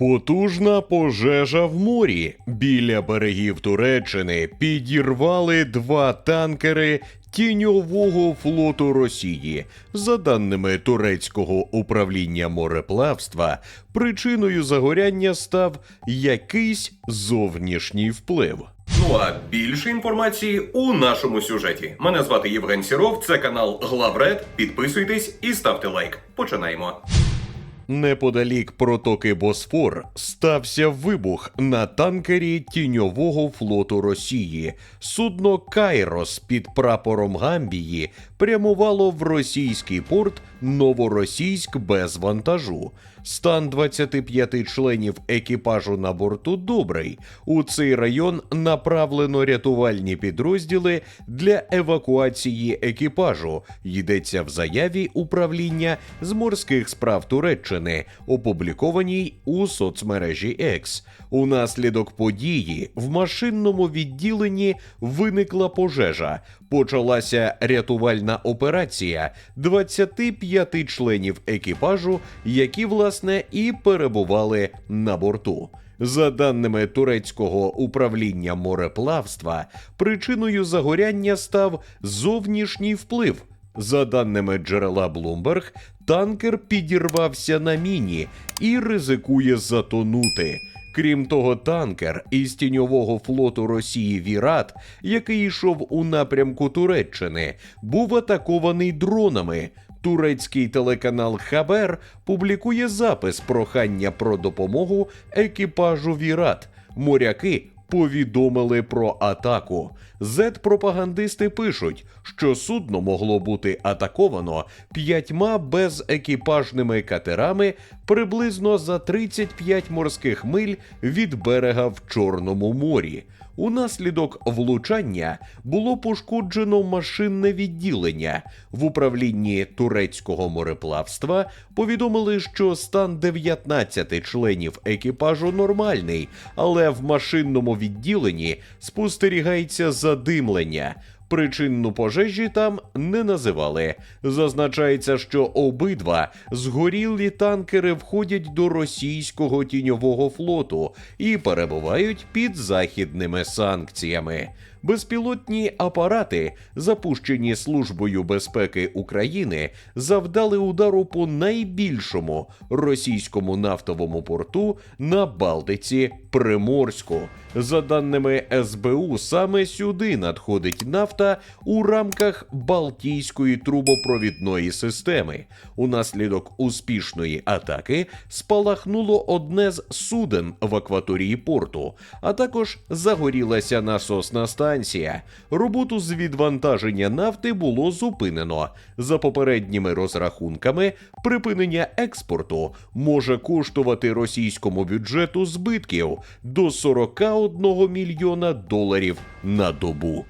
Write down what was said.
Потужна пожежа в морі біля берегів Туреччини підірвали два танкери тіньового флоту Росії. За даними турецького управління мореплавства, причиною загоряння став якийсь зовнішній вплив. Ну а більше інформації у нашому сюжеті. Мене звати Євген Сіров, це канал Главред. Підписуйтесь і ставте лайк. Починаємо. Неподалік протоки Босфор стався вибух на танкері тіньового флоту Росії. Судно Кайрос під прапором Гамбії прямувало в російський порт Новоросійськ без вантажу. Стан 25 членів екіпажу на борту добрий. У цей район направлено рятувальні підрозділи для евакуації екіпажу. Йдеться в заяві управління з морських справ Туреччини, опублікованій у соцмережі X. Унаслідок події в машинному відділенні виникла пожежа. Почалася рятувальна операція 25 членів екіпажу, які власне і перебували на борту. За даними турецького управління мореплавства, причиною загоряння став зовнішній вплив. За даними джерела Bloomberg, танкер підірвався на міні і ризикує затонути. Крім того, танкер із тіньового флоту Росії Вірат, який йшов у напрямку Туреччини, був атакований дронами. Турецький телеканал Хабер публікує запис прохання про допомогу екіпажу Вірат. Моряки повідомили про атаку. Зет-пропагандисти пишуть, що судно могло бути атаковано п'ятьма безекіпажними катерами приблизно за 35 морських миль від берега в Чорному морі. Унаслідок влучання було пошкоджено машинне відділення. В управлінні турецького мореплавства повідомили, що стан 19 членів екіпажу нормальний, але в машинному відділенні спостерігається задимлення. Причинну пожежі там не називали. Зазначається, що обидва згорілі танкери входять до російського тіньового флоту і перебувають під західними санкціями. Безпілотні апарати, запущені Службою безпеки України, завдали удару по найбільшому російському нафтовому порту на Балтиці Приморську. За даними СБУ, саме сюди надходить нафта у рамках Балтійської трубопровідної системи. Унаслідок успішної атаки спалахнуло одне з суден в акваторії порту, а також загорілася насосна станція. Роботу з відвантаження нафти було зупинено. За попередніми розрахунками, припинення експорту може коштувати російському бюджету збитків до 41 мільйона доларів на добу.